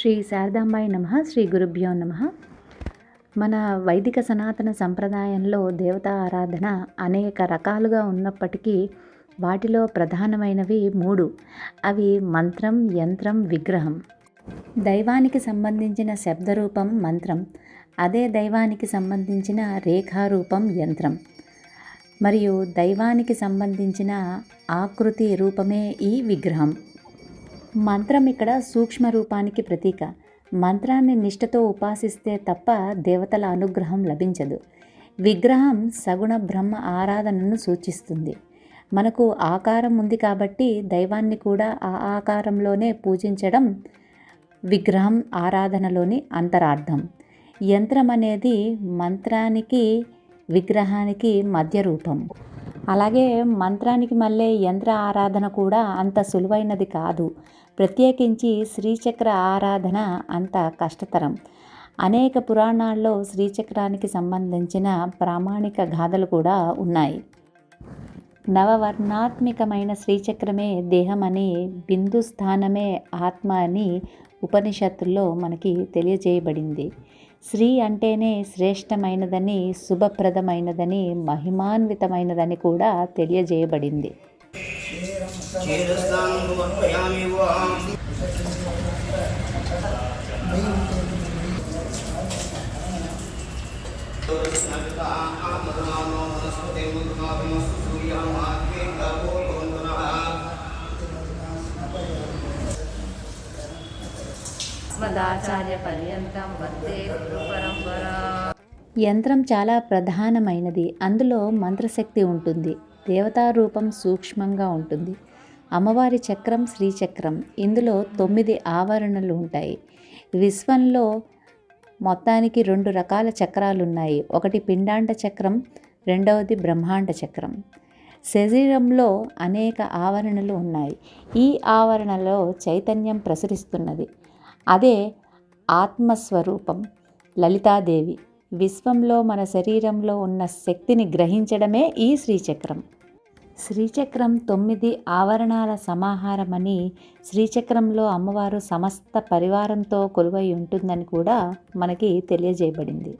శ్రీ శారదాంబాయి నమ శ్రీ గురుభ్యో నమ. మన వైదిక సనాతన సంప్రదాయంలో దేవతా ఆరాధన అనేక రకాలుగా ఉన్నప్పటికీ వాటిలో ప్రధానమైనవి మూడు. అవి మంత్రం యంత్రం విగ్రహం. దైవానికి సంబంధించిన శబ్దరూపం మంత్రం. అదే దైవానికి సంబంధించిన రేఖారూపం యంత్రం. మరియు దైవానికి సంబంధించిన ఆకృతి రూపమే ఈ విగ్రహం. మంత్రం ఇక్కడ సూక్ష్మ రూపానికి ప్రతీక. మంత్రాన్ని నిష్ఠతో ఉపాసిస్తే తప్ప దేవతల అనుగ్రహం లభించదు. విగ్రహం సగుణ బ్రహ్మ ఆరాధనను సూచిస్తుంది. మనకు ఆకారం ఉంది కాబట్టి దైవాన్ని కూడా ఆ ఆకారంలోనే పూజించడం విగ్రహం ఆరాధనలోని అంతరార్థం. యంత్రం అనేది మంత్రానికి విగ్రహానికి మధ్య రూపం. అలాగే మంత్రానికి మళ్ళీ యంత్ర ఆరాధన కూడా అంత సులువైనది కాదు. ప్రత్యేకించి శ్రీచక్ర ఆరాధన అంత కష్టతరం. అనేక పురాణాల్లో శ్రీచక్రానికి సంబంధించిన ప్రామాణిక గాథలు కూడా ఉన్నాయి. నవవర్ణాత్మికమైన శ్రీచక్రమే దేహమని బిందు స్థానమే ఆత్మ అని ఉపనిషత్తుల్లో మనకి తెలియజేయబడింది. స్త్రీ అంటేనే శ్రేష్టమైనదని శుభప్రదమైనదని మహిమాన్వితమైనదని కూడా తెలియజేయబడింది. క్షీరస్నానం సమర్పయామి పర్యంతం వందే గురు పరంపరా యంత్రం చాలా ప్రధానమైనది. అందులో మంత్రశక్తి ఉంటుంది. దేవతా రూపం సూక్ష్మంగా ఉంటుంది. అమ్మవారి చక్రం శ్రీచక్రం. ఇందులో తొమ్మిది ఆవరణలు ఉంటాయి. విశ్వంలో మొత్తానికి రెండు రకాల చక్రాలు ఉన్నాయి ఒకటి పిండాండ చక్రం రెండవది బ్రహ్మాండ చక్రం. శరీరంలో అనేక ఆవరణలు ఉన్నాయి. ఈ ఆవరణలో చైతన్యం ప్రసరిస్తున్నది. అదే ఆత్మస్వరూపం. లలితాదేవి విశ్వంలో మన శరీరంలో ఉన్న శక్తిని గ్రహించడమే ఈ శ్రీచక్రం. శ్రీచక్రం తొమ్మిది ఆవరణాల సమాహారమని శ్రీచక్రంలో అమ్మవారు సమస్త పరివారంతో కొలువై ఉంటుందని కూడా మనకి తెలియజేయబడింది.